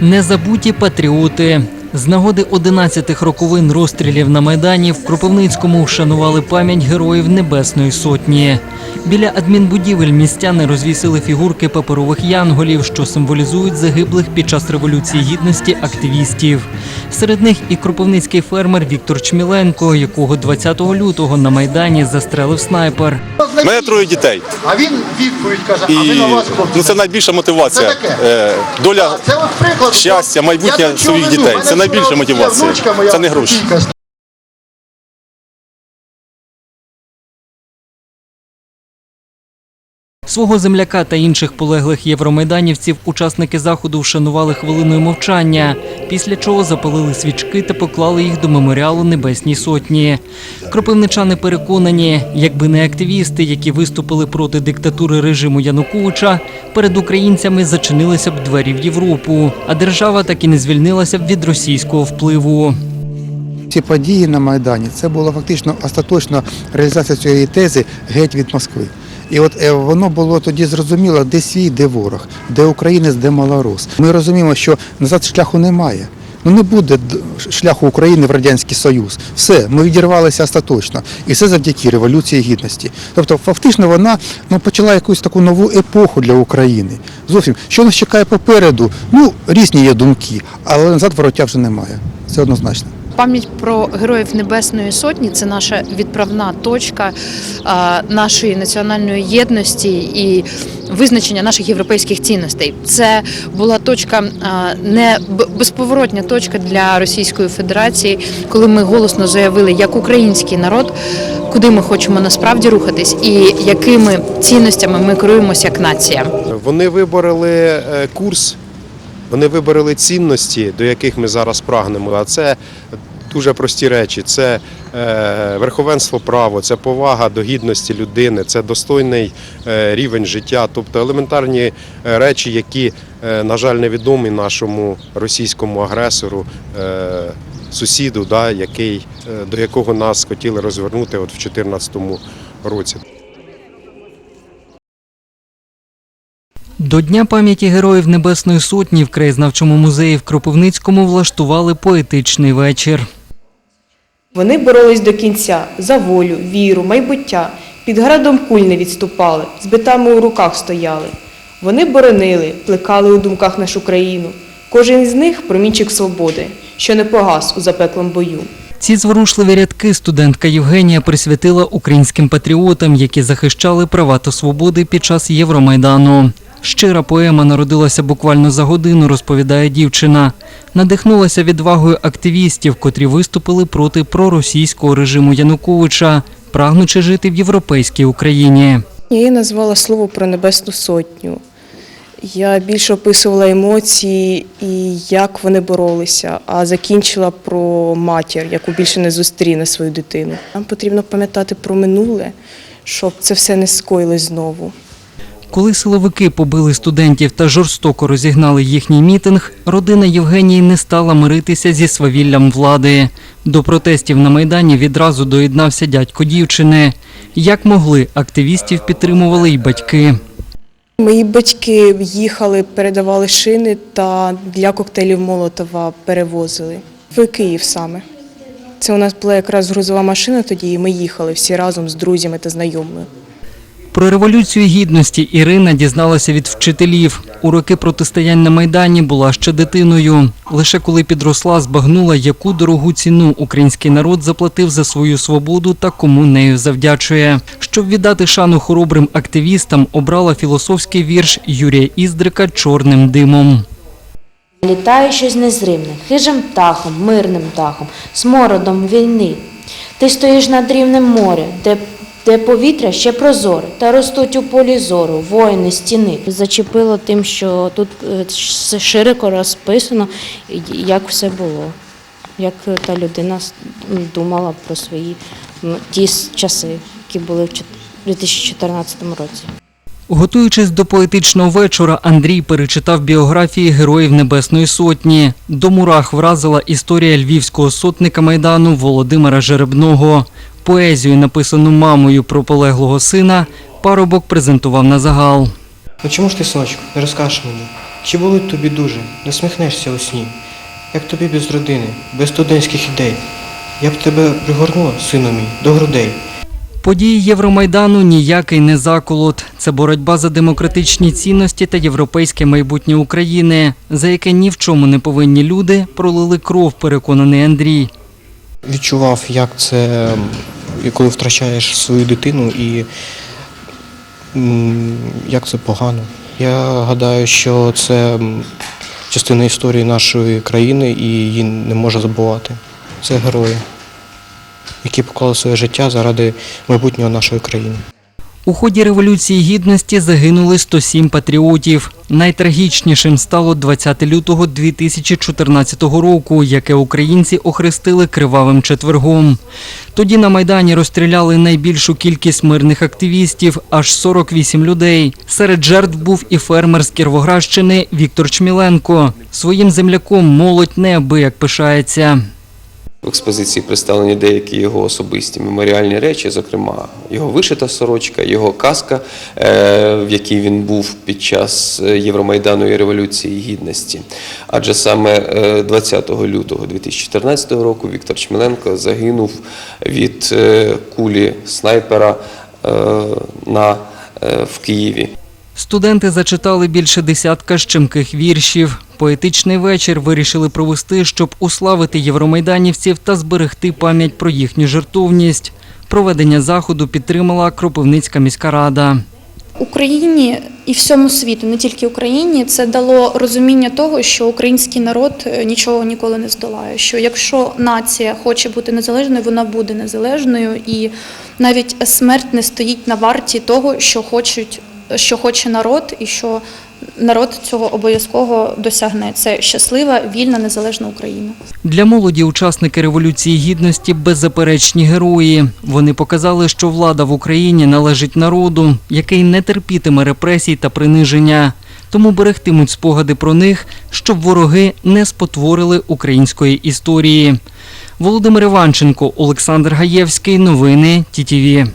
Незабуті патріоти. З нагоди 11-х роковин розстрілів на Майдані в Кропивницькому вшанували пам'ять героїв Небесної Сотні. Біля адмінбудівель містяни розвісили фігурки паперових янголів, що символізують загиблих під час Революції Гідності активістів. Серед них і кропивницький фермер Віктор Чміленко, якого 20 лютого на Майдані застрелив снайпер. У мене троє дітей. А він відповідь каже, а ми на вас хлопці. ну, це найбільша мотивація. Це таке. Е, Доля Це от приклад. щастя, майбутнє своїх дітей. Це найбільша мотивація. моя Це не гроші. Свого земляка та інших полеглих євромайданівців учасники заходу вшанували хвилиною мовчання, після чого запалили свічки та поклали їх до меморіалу Небесній Сотні. Кропивничани переконані, якби не активісти, які виступили проти диктатури режиму Януковича, перед українцями зачинилися б двері в Європу, а держава так і не звільнилася б від російського впливу. Ці події на Майдані це була фактично остаточна реалізація цієї тези геть від Москви. І от е, воно було тоді зрозуміло, де свій, де ворог, де українець, де малорус. Ми розуміємо, що назад шляху немає. Ну не буде шляху України в Радянський Союз. Все, ми відірвалися остаточно. І це завдяки Революції Гідності. Тобто, фактично, вона ну, почала якусь таку нову епоху для України. Зовсім, що нас чекає попереду? Ну, різні є думки, але назад вороття вже немає. Це однозначно. Пам'ять про героїв Небесної Сотні це наша відправна точка нашої національної єдності і визначення наших європейських цінностей. Це була точка не безповоротня точка для Російської Федерації, коли ми голосно заявили, як український народ, куди ми хочемо насправді рухатись, і якими цінностями ми керуємося як нація. Вони вибороли е, курс, вони вибороли цінності, до яких ми зараз прагнемо. А це дуже прості речі: це е, верховенство права, це повага до гідності людини, це достойний е, рівень життя, тобто елементарні е, речі, які, на жаль, невідомі нашому російському агресору. Сусіду, да, який, до якого нас хотіли розвернути от в 2014 році. До Дня пам'яті героїв Небесної Сотні в краєзнавчому музеї в Кропивницькому влаштували поетичний вечір. Вони боролись до кінця за волю, віру, майбуття. Під градом куль не відступали, з битами у руках стояли. Вони боронили, плекали у думках нашу країну. Кожен з них промінчик свободи, що не погас у запеклому бою. Ці зворушливі рядки студентка Євгенія присвятила українським патріотам, які захищали права та свободи під час Євромайдану. Щира поема народилася буквально за годину, розповідає дівчина. Надихнулася відвагою активістів, котрі виступили проти проросійського режиму Януковича, прагнучи жити в європейській Україні. Я її назвала слово про Небесну Сотню. Я більше описувала емоції і як вони боролися, а закінчила про матір, яку більше не зустріне свою дитину. Нам потрібно пам'ятати про минуле, щоб це все не скоїлось знову. Коли силовики побили студентів та жорстоко розігнали їхній мітинг, родина Євгенії не стала миритися зі свавіллям влади. До протестів на Майдані відразу доєднався дядько дівчини. Як могли, активістів підтримували й батьки. Мої батьки їхали, передавали шини та для коктейлів Молотова перевозили в Київ саме. Це у нас була якраз грузова машина тоді, і ми їхали всі разом з друзями та знайомими. Про революцію гідності Ірина дізналася від вчителів. У роки протистоянь на Майдані була ще дитиною. Лише коли підросла, збагнула, яку дорогу ціну український народ заплатив за свою свободу та кому нею завдячує. Щоб віддати шану хоробрим активістам, обрала філософський вірш Юрія Іздрика Чорним димом. Літає щось незримне, хижим птахом, мирним птахом, смородом війни. Ти стоїш над рівнем моря, де, де повітря ще прозоре, та ростуть у полі зору воїни стіни. Зачепило тим, що тут е, широко розписано, як все було, як та людина думала про свої ті часи, які були в чот- 2014 році. Готуючись до поетичного вечора, Андрій перечитав біографії героїв Небесної Сотні. До мурах вразила історія львівського сотника Майдану Володимира Жеребного. Поезію, написану мамою про полеглого сина, парубок презентував на загал. Ну чому ж ти, синочку, не розкажеш мені? Чи болить тобі дуже, не сміхнешся у сні? Як тобі без родини, без студентських ідей? Я б тебе пригорнула, сину мій, до грудей. Події Євромайдану ніякий не заколот. Це боротьба за демократичні цінності та європейське майбутнє України, за яке ні в чому не повинні люди пролили кров, переконаний Андрій. Відчував, як це, коли втрачаєш свою дитину і як це погано. Я гадаю, що це частина історії нашої країни і її не можна забувати. Це герої, які поклали своє життя заради майбутнього нашої країни. У ході Революції Гідності загинули 107 патріотів. Найтрагічнішим стало 20 лютого 2014 року, яке українці охрестили кривавим четвергом. Тоді на Майдані розстріляли найбільшу кількість мирних активістів аж 48 людей. Серед жертв був і фермер з Кіровоградщини Віктор Чміленко. Своїм земляком молодь неабияк пишається. В експозиції представлені деякі його особисті меморіальні речі, зокрема його вишита сорочка, його каска, е, в якій він був під час е, Євромайдану і Революції Гідності. Адже саме е, 20 лютого 2014 року Віктор Чмеленко загинув від е, кулі снайпера е, на, е, в Києві. Студенти зачитали більше десятка щемких віршів. Поетичний вечір вирішили провести, щоб уславити євромайданівців та зберегти пам'ять про їхню жертовність. Проведення заходу підтримала Кропивницька міська рада. Україні і всьому світу, не тільки Україні, це дало розуміння того, що український народ е, нічого ніколи не здолає. Що якщо нація хоче бути незалежною, вона буде незалежною, і навіть смерть не стоїть на варті того, що хочуть, що хоче народ, і що народ цього обов'язково досягне. Це щаслива, вільна, незалежна Україна. Для молоді учасники Революції Гідності беззаперечні герої. Вони показали, що влада в Україні належить народу, який не терпітиме репресій та приниження. Тому берегтимуть спогади про них, щоб вороги не спотворили української історії. Володимир Іванченко, Олександр Гаєвський. Новини ТІТІВІ.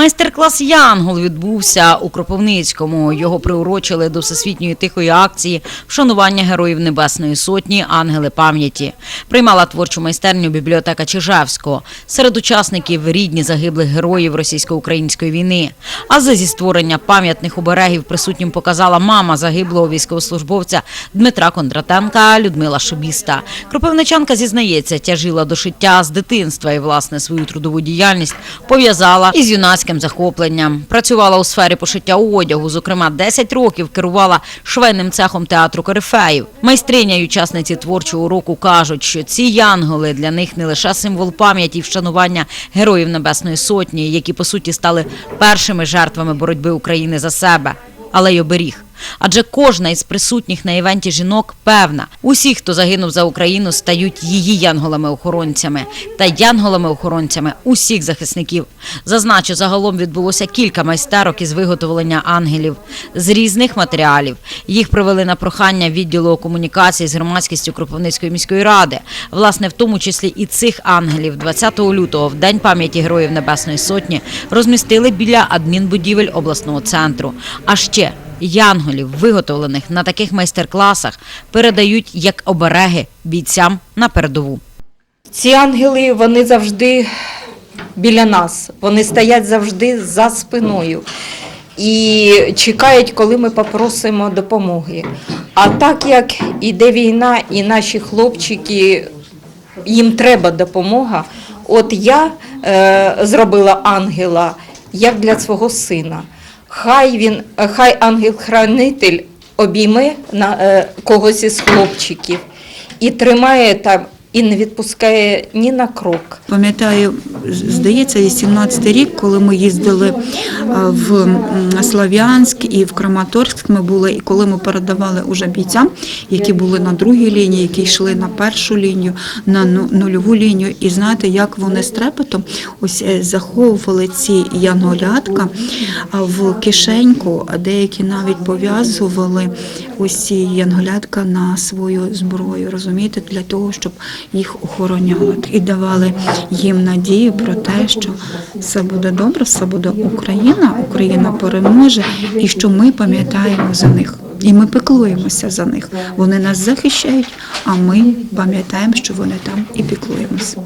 Майстер-клас Янгол відбувся у Кропивницькому. Його приурочили до всесвітньої тихої акції вшанування героїв Небесної Сотні Ангели пам'яті. Приймала творчу майстерню бібліотека Чижевського. Серед учасників рідні загиблих героїв російсько-української війни. А за зі створення пам'ятних оберегів присутнім показала мама загиблого військовослужбовця Дмитра Кондратенка Людмила Шибіста. Кропивничанка зізнається, тяжила до шиття з дитинства і власне свою трудову діяльність пов'язала із юнацьким захопленням. Працювала у сфері пошиття одягу. Зокрема, 10 років керувала швейним цехом театру Корифеїв. Майстриня й учасниці творчого уроку кажуть, що ці янголи для них не лише символ пам'яті і вшанування героїв Небесної Сотні, які по суті стали першими жертвами боротьби України за себе, але й оберіг. Адже кожна із присутніх на івенті жінок певна, усі, хто загинув за Україну, стають її янголами-охоронцями та янголами-охоронцями усіх захисників. Зазначу, загалом відбулося кілька майстерок із виготовлення ангелів з різних матеріалів. Їх провели на прохання відділу комунікації з громадськістю Кропивницької міської ради. Власне, в тому числі і цих ангелів 20 лютого, в день пам'яті героїв Небесної Сотні, розмістили біля адмінбудівель обласного центру. А ще Янголів, виготовлених на таких майстер-класах, передають як обереги бійцям на передову. Ці ангели вони завжди біля нас, вони стоять завжди за спиною і чекають, коли ми попросимо допомоги. А так як іде війна, і наші хлопчики, їм треба допомога, от я е, зробила ангела як для свого сина. Хай він, хай ангел-хранитель обійме на е, когось із хлопчиків і тримає там, і не відпускає ні на крок. Пам'ятаю, здається, 18-й рік, коли ми їздили в м, Слов'янськ і в Краматорськ. Ми були, і коли ми передавали уже бійцям, які були на другій лінії, які йшли на першу лінію, на ну- нульову лінію. І знаєте, як вони з трепетом ось е, заховували ці янголятка в кишеньку, а деякі навіть пов'язували ось ці янголятка на свою зброю. Розумієте, для того, щоб їх охороняли і давали їм надію про те, що все буде добре, все буде Україна, Україна переможе, і що ми пам'ятаємо за них. І ми піклуємося за них. Вони нас захищають, а ми пам'ятаємо, що вони там і піклуємося.